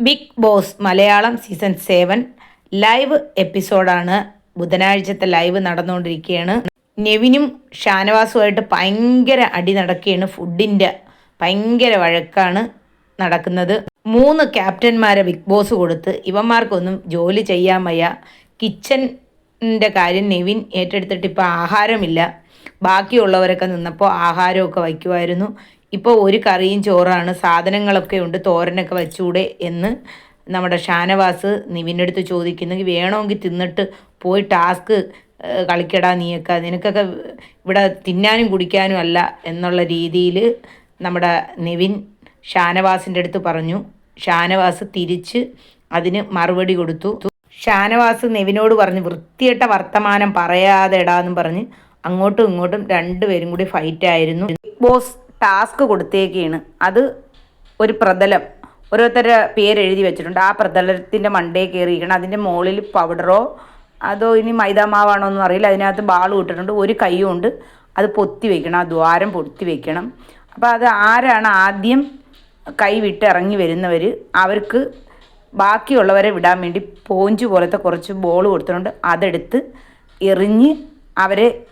Big Boss Malayalam season seven live എപ്പിസോഡാണ്. ബുധനാഴ്ചത്തെ live നടന്നുകൊണ്ടിരിക്കുകയാണ്. നെവിനും ഷാനവാസുമായിട്ട് ഭയങ്കര അടി നടക്കുകയാണ്. ഫുഡിന്റെ ഭയങ്കര വഴക്കാണ് നടക്കുന്നത്. മൂന്ന് ക്യാപ്റ്റന്മാരെ ബിഗ് ബോസ് കൊടുത്ത് ഇവന്മാർക്കൊന്നും ജോലി ചെയ്യാൻ വയ്യ. കിച്ചന്റെ കാര്യം നെവിൻ ഏറ്റെടുത്തിട്ട് ഇപ്പോൾ ആഹാരമില്ല. ബാക്കിയുള്ളവരൊക്കെ നിന്നപ്പോൾ ആഹാരമൊക്കെ വയ്ക്കുമായിരുന്നു. ഇപ്പോൾ ഒരു കറിയും ചോറാണ് സാധനങ്ങളൊക്കെ ഉണ്ട് തോരനൊക്കെ വെച്ചൂടെ എന്ന് നമ്മുടെ ഷാനവാസ് നിവിന്റെ ചോദിക്കുന്നെങ്കിൽ വേണമെങ്കിൽ തിന്നിട്ട് പോയി ടാസ്ക് കളിക്കടാ നീയൊക്കെ. നിനക്കൊക്കെ ഇവിടെ തിന്നാനും കുടിക്കാനും അല്ല എന്നുള്ള രീതിയിൽ നമ്മുടെ നിവിൻ ഷാനവാസിന്റെ അടുത്ത് പറഞ്ഞു. ഷാനവാസ് തിരിച്ച് അതിന് മറുപടി കൊടുത്തു. ഷാനവാസ് നെവിനോട് പറഞ്ഞ് വൃത്തിയിട്ട വർത്തമാനം പറയാതെടാ എന്ന് പറഞ്ഞ് അങ്ങോട്ടും ഇങ്ങോട്ടും രണ്ടുപേരും കൂടി ഫൈറ്റായിരുന്നു ബിഗ് ബോസ് ടാസ്ക് കൊടുത്തേക്കാണ്. അത് ഒരു പ്രതലം. ഓരോരുത്തരുടെ പേര് എഴുതി വെച്ചിട്ടുണ്ട്. ആ പ്രതലത്തിന്റെ മണ്ടേ കയറിയിരിക്കണം. അതിന്റെ മുകളിൽ പൗഡറോ അതോ ഇനി മൈദാമാവാണോ എന്നും അറിയില്ല. അതിനകത്ത് ബാൾ ഇട്ടിട്ടുണ്ട്. ഒരു കൈയുണ്ട് അത് പൊത്തി വെക്കണം. ആ ദ്വാരം പൊത്തി വെക്കണം. അപ്പോൾ അത് ആരാണ് ആദ്യം കൈ വിട്ട് ഇറങ്ങി വരുന്നവർ അവർക്ക് ബാക്കിയുള്ളവരെ വിടാൻ വേണ്ടി പോഞ്ച് പോലത്തെ കുറച്ച് ബോൾ കൊടുത്തിട്ടുണ്ട്. അതെടുത്ത് എറിഞ്ഞ് അവരെ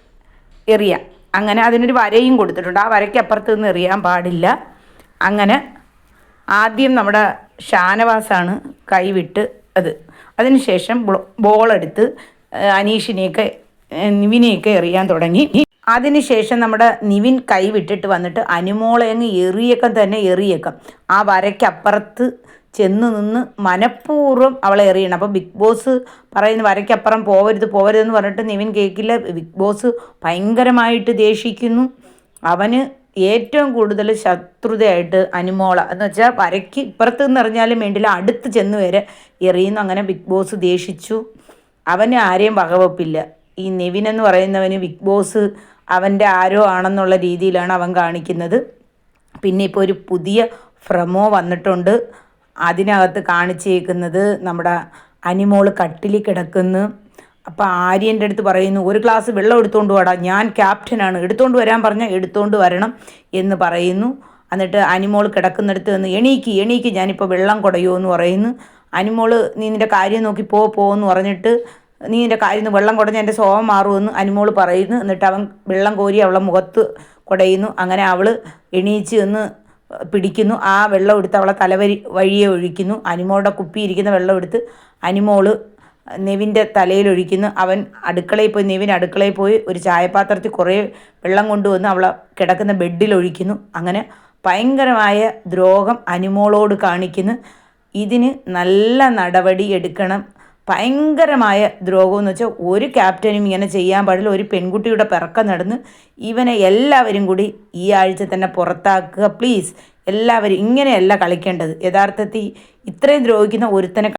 എറിയാം. അങ്ങനെ അതിനൊരു വരയും കൊടുത്തിട്ടുണ്ട്. ആ വരയ്ക്കപ്പുറത്ത് നിന്ന് എറിയാൻ പാടില്ല. അങ്ങനെ ആദ്യം നമ്മുടെ ഷാനവാസാണ് കൈവിട്ട് അത്. അതിനുശേഷം ബോളെടുത്ത് അനീഷിനെയൊക്കെ നിവിനെയൊക്കെ എറിയാൻ തുടങ്ങി. അതിനുശേഷം നമ്മുടെ നിവിൻ കൈവിട്ടിട്ട് വന്നിട്ട് അനുമോളെ അങ്ങ് എറിയക്കം തന്നെ എറിയക്കം. ആ വരയ്ക്കപ്പുറത്ത് ചെന്ന് നിന്ന് മനഃപൂർവം അവളെ എറിയണം. അപ്പോൾ ബിഗ് ബോസ് പറയുന്ന വരയ്ക്കപ്പുറം പോവരുത് പോവരുതെന്ന് പറഞ്ഞിട്ട് നിവിൻ കേൾക്കില്ല. ബിഗ് ബോസ് ഭയങ്കരമായിട്ട് ദേഷിക്കുന്നു. അവന് ഏറ്റവും കൂടുതൽ ശത്രുതയായിട്ട് അനുമോള. എന്ന് വെച്ചാൽ വരയ്ക്ക് ഇപ്പുറത്ത് നിന്ന് എറിഞ്ഞാലും വേണ്ടില്ല അടുത്ത് ചെന്ന് വരെ എറിയുന്നു. അങ്ങനെ ബിഗ് ബോസ് ദേഷിച്ചു. അവന് ആരെയും വകവെപ്പില്ല. ഈ നെവിൻ എന്ന് പറയുന്നവന് ബിഗ് ബോസ് അവന്റെ ആരോ ആണെന്നുള്ള രീതിയിലാണ് അവൻ കാണിക്കുന്നത്. പിന്നെ ഇപ്പോൾ ഒരു പുതിയ ഫ്രമോ വന്നിട്ടുണ്ട്. അതിനകത്ത് കാണിച്ചേക്കുന്നത് നമ്മുടെ അനിമോൾ കട്ടിലിൽ കിടക്കുന്നു. അപ്പോൾ ആര്യന്റെ അടുത്ത് പറയുന്നു ഒരു ഗ്ലാസ് വെള്ളം എടുത്തുകൊണ്ട് വാടാ ഞാൻ ക്യാപ്റ്റനാണ് എടുത്തുകൊണ്ട് വരാൻ പറഞ്ഞാൽ എടുത്തുകൊണ്ട് വരണം എന്ന് പറയുന്നു. എന്നിട്ട് അനിമോൾ കിടക്കുന്നിടത്ത് നിന്ന് എണീക്ക് എണീക്ക് ഞാനിപ്പോൾ വെള്ളം കുടയോ എന്ന് പറയുന്നു. അനിമോൾ നീ നിന്റെ കാര്യം നോക്കി പോ എന്ന് പറഞ്ഞിട്ട് നീ നിന്റെ കാര്യം വെള്ളം കുടഞ്ഞ് എന്റെ സ്വഭാവം മാറുമെന്ന് അനിമോൾ പറയുന്നു. എന്നിട്ട് അവൻ വെള്ളം കോരി അവളെ മുഖത്ത് കുടയുന്നു. അങ്ങനെ അവൾ എണീച്ച് എന്ന് പിടിക്കുന്നു. ആ വെള്ളം എടുത്ത് അവളെ തലവരി വഴിയെ ഒഴിക്കുന്നു. അനുമോളുടെ കുപ്പിയിരിക്കുന്ന വെള്ളം എടുത്ത് അനുമോൾ നെവിന്റെ തലയിലൊഴിക്കുന്നു അവൻ അടുക്കളയിൽ പോയി നെവിൻ അടുക്കളയിൽ പോയി ഒരു ചായപാത്രത്തിൽ കുറേ വെള്ളം കൊണ്ടുവന്ന് അവളെ കിടക്കുന്ന ബെഡിൽ ഒഴിക്കുന്നു. അങ്ങനെ ഭയങ്കരമായ ദ്രോഹം അനുമോളോട് കാണിക്കുന്നു. ഇതിന് നല്ല നടപടി എടുക്കണം. ഭയങ്കരമായ ദ്രോഹം എന്ന് വെച്ചാൽ ഒരു ക്യാപ്റ്റനും ഇങ്ങനെ ചെയ്യാൻ പാടില്ല. ഒരു പെൺകുട്ടിയുടെ പിറക്കം നടന്ന് ഇവനെ എല്ലാവരും കൂടി ഈ ആഴ്ച തന്നെ പുറത്താക്കുക. പ്ലീസ് എല്ലാവരും ഇങ്ങനെയല്ല കളിക്കേണ്ടത്. യഥാർത്ഥത്തിൽ ഇത്രയും ദ്രോഹിക്കുന്ന ഒരുത്തനെ